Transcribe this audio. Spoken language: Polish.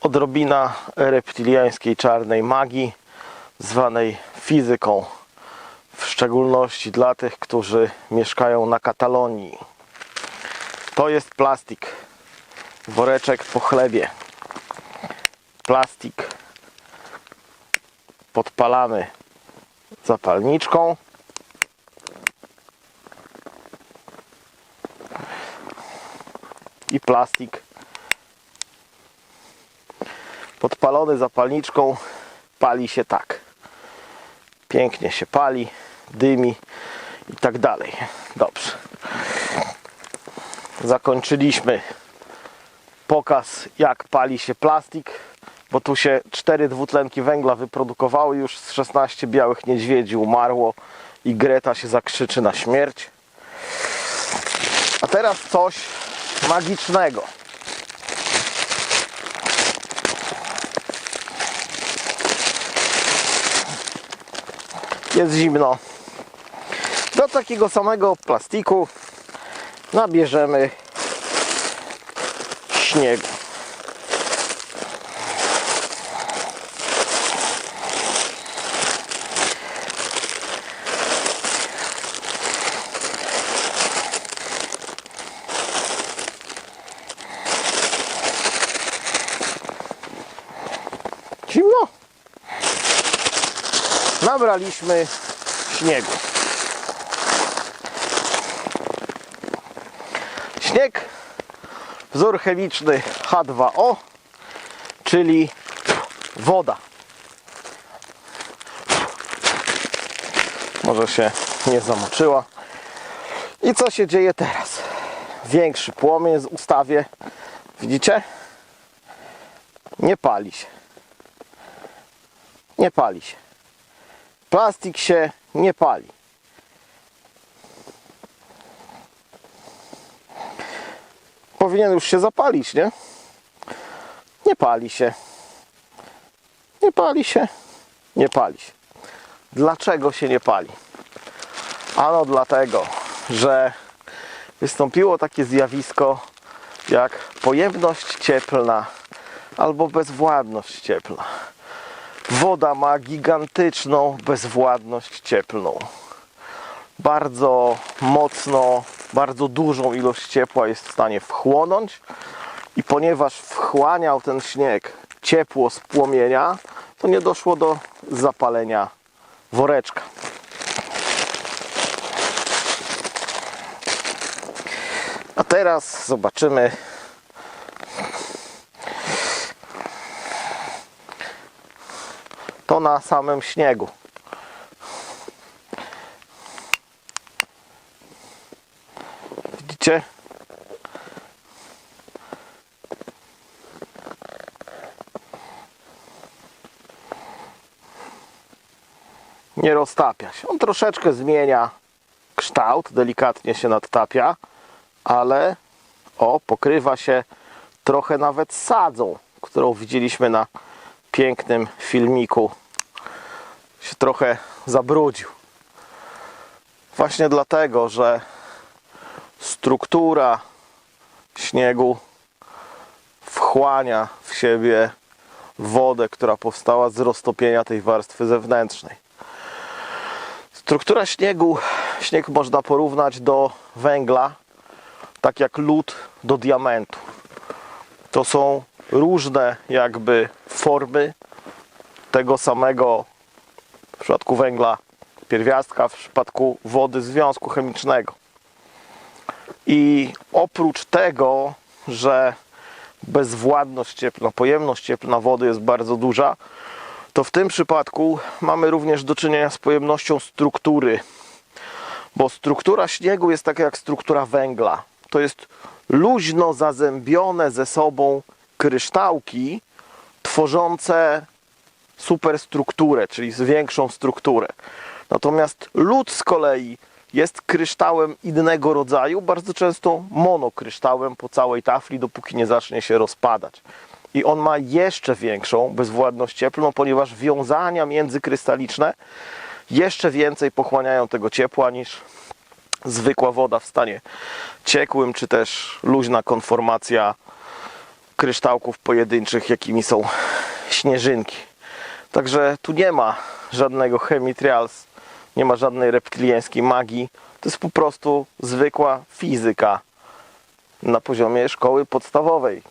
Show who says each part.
Speaker 1: odrobina reptiliańskiej czarnej magii, zwanej fizyką, w szczególności dla tych, którzy mieszkają na Katalonii. To jest plastik, woreczek po chlebie, plastik podpalany zapalniczką. I plastik podpalony zapalniczką pali się tak. Pięknie się pali, dymi i tak dalej. Dobrze. Zakończyliśmy pokaz jak pali się plastik, bo tu się cztery dwutlenki węgla wyprodukowały, już z 16 białych niedźwiedzi umarło i Greta się zakrzyczy na śmierć. A teraz coś magicznego. Jest zimno. Do takiego samego plastiku nabierzemy śniegu. Zimno. Nabraliśmy śniegu. Śnieg, wzór chemiczny H2O, czyli woda. Może się nie zamoczyła. I co się dzieje teraz? Większy płomień z ustawie. Widzicie? Nie pali się. Nie pali się. Plastik się nie pali. Powinien już się zapalić, nie? Nie pali się. Nie pali się. Nie pali się. Dlaczego się nie pali? Ano dlatego, że wystąpiło takie zjawisko jak pojemność cieplna albo bezwładność cieplna. Woda ma gigantyczną bezwładność cieplną. Bardzo mocno, bardzo dużą ilość ciepła jest w stanie wchłonąć i ponieważ wchłaniał ten śnieg ciepło z płomienia, to nie doszło do zapalenia woreczka. A teraz zobaczymy to na samym śniegu. Widzicie? Nie roztapia się. On troszeczkę zmienia kształt, delikatnie się nadtapia, ale o, pokrywa się trochę nawet sadzą, którą widzieliśmy na pięknym filmiku się trochę zabrudził. Właśnie dlatego, że struktura śniegu wchłania w siebie wodę, która powstała z roztopienia tej warstwy zewnętrznej. Struktura śniegu, śnieg można porównać do węgla, tak jak lód do diamentu. To są różne jakby formy tego samego w przypadku węgla pierwiastka, w przypadku wody związku chemicznego. I oprócz tego, że bezwładność cieplna, pojemność cieplna wody jest bardzo duża, to w tym przypadku mamy również do czynienia z pojemnością struktury. Bo struktura śniegu jest taka jak struktura węgla. To jest luźno zazębione ze sobą kryształki tworzące superstrukturę, czyli większą strukturę. Natomiast lód z kolei jest kryształem innego rodzaju, bardzo często monokryształem po całej tafli, dopóki nie zacznie się rozpadać. I on ma jeszcze większą bezwładność cieplną, ponieważ wiązania międzykrystaliczne jeszcze więcej pochłaniają tego ciepła niż zwykła woda w stanie ciekłym, czy też luźna konformacja kryształków pojedynczych, jakimi są śnieżynki. Także tu nie ma żadnego chemitrials, nie ma żadnej reptyliańskiej magii. To jest po prostu zwykła fizyka na poziomie szkoły podstawowej.